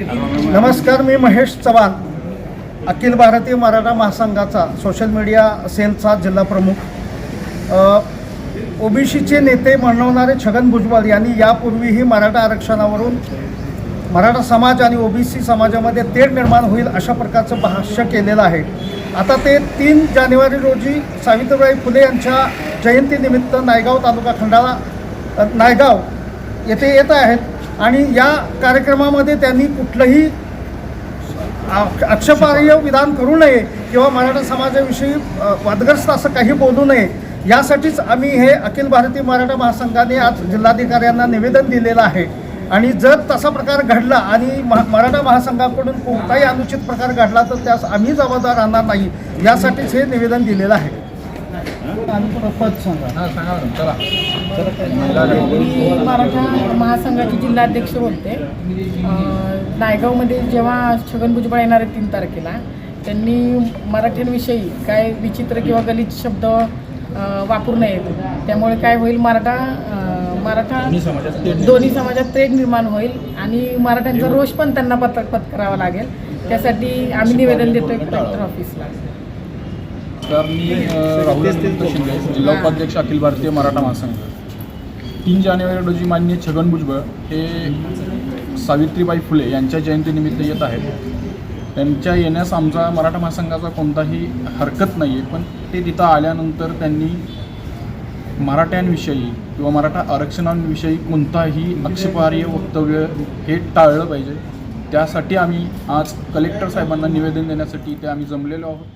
नमस्कार मी महेश चव्हाण अखिल भारतीय मराठा महासंघाचा social media सेलचा जिल्हा प्रमुख. ओबीसीचे नेते म्हणवणारे छगन भुजबळ यांनी यापूर्वीही मराठा आरक्षणावरून मराठा समाज आणि ओबीसी समाजामध्ये तेढ निर्माण होईल अशा प्रकारचं भाष्य केलेलं आहे. आता ते तीन जानेवारी रोजी सावित्रीबाई फुले यांच्या जयंतीनिमित्त नायगाव तालुका खंडाळा नायगाव येथे येत आहेत. आणि या कार्यक्रमामध्ये त्यांनी कुठलंही आ- आक्षेपार्ह विधान करू नये किंवा मराठा समाजाविषयी वादग्रस्त असं काही बोलू नये यासाठीच आम्ही हे अखिल भारतीय मराठा महासंघाने आज जिल्हाधिकाऱ्यांना निवेदन दिलेलं आहे. आणि जर तसा प्रकार घडला आणि महा मराठा महासंघाकडून कोणताही अनुचित प्रकार घडला तर त्यास आम्ही जबाबदार राहणार नाही यासाठीच हे निवेदन दिलेलं आहे. मी मराठा महासंघाची जिल्हाध्यक्ष बोलते. नायगावमध्ये जेव्हा छगन भुजबळ येणार आहे तीन तारखेला त्यांनी मराठ्यांविषयी काय विचित्र किंवा गलित शब्द वापरू नयेत. त्यामुळे काय होईल मराठा मराठा दोन्ही समाजात तेढ निर्माण होईल आणि मराठ्यांचा रोष पण त्यांना पत्र पत्करावा लागेल. त्यासाठी आम्ही निवेदन देतोय कलेक्टर ऑफिसला तर मी राहुल शिंदे जिल्हा उपाध्यक्ष अखिल भारतीय मराठा महासंघ. तीन जानेवारी रोजी माननीय छगन भुजबळ हे सावित्रीबाई फुले यांच्या जयंतीनिमित्त येत आहेत. त्यांच्या येण्यास आमचा मराठा महासंघाचा कोणताही हरकत नाही आहे पण ते तिथं आल्यानंतर त्यांनी मराठ्यांविषयी किंवा मराठा आरक्षणांविषयी कोणताही आक्षेपार्ह वक्तव्य हे टाळलं पाहिजे. त्यासाठी आम्ही आज कलेक्टर साहेबांना निवेदन देण्यासाठी इथे आम्ही जमलेलो आहोत.